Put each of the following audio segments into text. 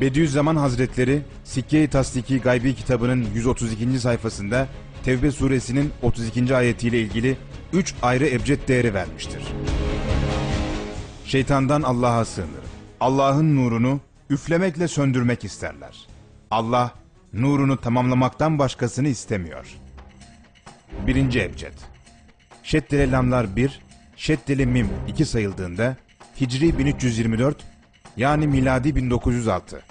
Bediüzzaman Hazretleri Sikke-i Tasdiki Gaybi kitabının 132. sayfasında Tevbe suresinin 32. ayetiyle ilgili 3 ayrı ebced değeri vermiştir. Şeytandan Allah'a sığınırım. Allah'ın nurunu üflemekle söndürmek isterler. Allah nurunu tamamlamaktan başkasını istemiyor. Birinci ebced. Şeddeli lamlar 1, şeddeli mim 2 sayıldığında Hicri 1324 yani miladi 1906.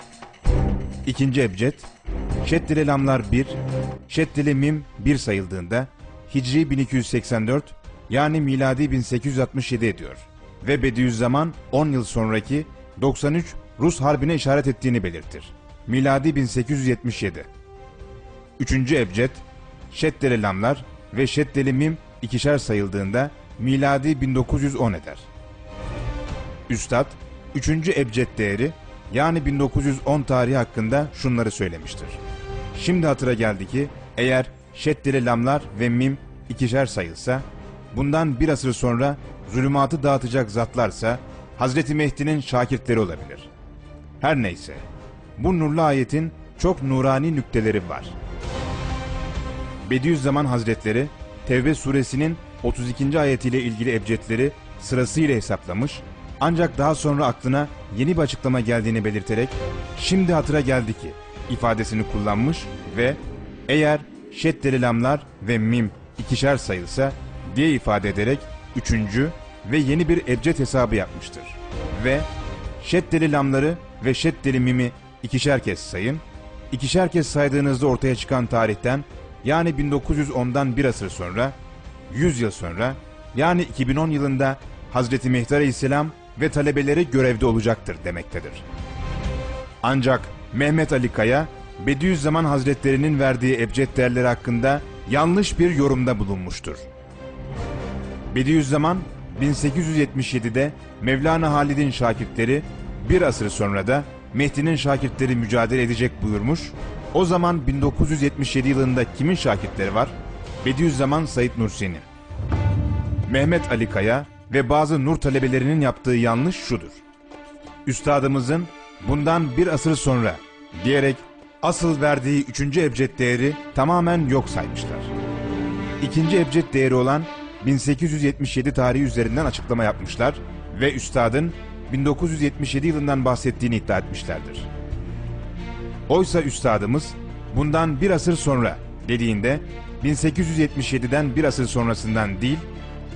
İkinci ebced. Şeddeli lamlar 1, şeddeli mim 1 sayıldığında Hicri 1284 yani miladi 1867 ediyor. Ve Bediüzzaman 10 yıl sonraki 93 Rus Harbi'ne işaret ettiğini belirtir. Miladi 1877. Üçüncü ebced, şeddeli lamlar ve şeddeli mim ikişer sayıldığında miladi 1910 eder. Üstad, üçüncü ebced değeri yani 1910 tarihi hakkında şunları söylemiştir. Şimdi hatıra geldi ki eğer şeddeli lamlar ve mim ikişer sayılsa, bundan bir asır sonra zulümatı dağıtacak zatlarsa Hazreti Mehdi'nin şakirtleri olabilir. Her neyse, bu nurlu ayetin çok nurani nükteleri var. Bediüzzaman Hazretleri Tevbe suresinin 32. ayetiyle ilgili ebcedleri sırasıyla hesaplamış ancak daha sonra aklına yeni bir açıklama geldiğini belirterek şimdi hatıra geldi ki ifadesini kullanmış ve eğer şeddeli lamlar ve mim ikişer sayılsa diye ifade ederek üçüncü ve yeni bir ebced hesabı yapmıştır. Ve şeddeli lamları ve şeddeli mimi ikişer kez sayın, ikişer kez saydığınızda ortaya çıkan tarihten yani 1910'dan bir asır sonra, 100 yıl sonra yani 2010 yılında Hazreti Mehdi Aleyhisselam ve talebeleri görevde olacaktır demektedir. Ancak Mehmet Ali Kaya, Bediüzzaman Hazretlerinin verdiği ebced değerleri hakkında yanlış bir yorumda bulunmuştur. Bediüzzaman 1877'de Mevlana Halid'in şakirtleri bir asır sonra da Mehdi'nin şakirtleri mücadele edecek buyurmuş. O zaman 1977 yılında kimin şakirtleri var? Bediüzzaman Said Nursi'nin. Mehmet Ali Kaya ve bazı nur talebelerinin yaptığı yanlış şudur. Üstadımızın bundan bir asır sonra diyerek asıl verdiği üçüncü ebced değeri tamamen yok saymışlar. İkinci ebced değeri olan 1877 tarihi üzerinden açıklama yapmışlar ve üstadın 1977 yılından bahsettiğini iddia etmişlerdir. Oysa üstadımız bundan bir asır sonra dediğinde 1877'den bir asır sonrasından değil,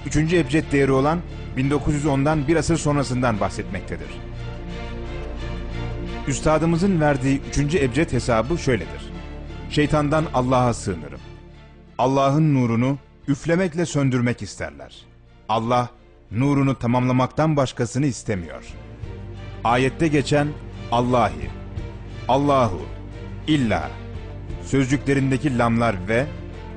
üçüncü ebced değeri olan 1910'dan bir asır sonrasından bahsetmektedir. Üstadımızın verdiği üçüncü ebced hesabı şöyledir. Şeytandan Allah'a sığınırım. Allah'ın nurunu üflemekle söndürmek isterler. Allah nurunu tamamlamaktan başkasını istemiyor. Ayette geçen Allahi, Allahu, illa sözcüklerindeki lamlar ve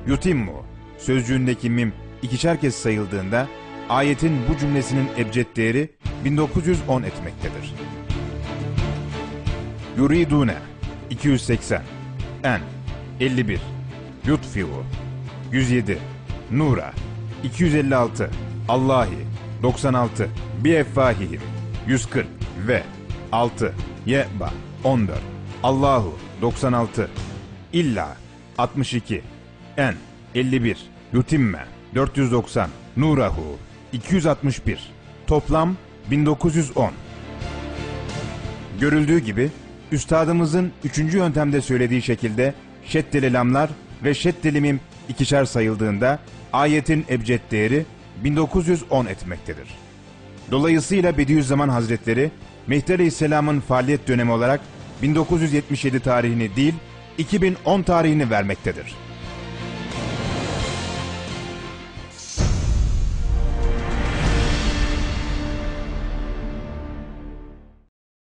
yutimmu sözcüğündeki mim ikişer kez sayıldığında ayetin bu cümlesinin ebced değeri 1910 etmektedir. Yuridune 280 En 51 Yutfiu 107 Nura 256 Allahi 96 Bieffahihim 140 ve 6 Yeba 14 Allahu 96 İlla 62 En 51 Yutimme 490 Nurahu 261 Toplam 1910 Görüldüğü gibi üstadımızın üçüncü yöntemde söylediği şekilde şeddeli lamlar ve şeddeli mim ikişer sayıldığında ayetin ebced değeri 1910 etmektedir. Dolayısıyla Bediüzzaman Hazretleri Mehdi Aleyhisselam'ın faaliyet dönemi olarak 1977 tarihini değil 2010 tarihini vermektedir.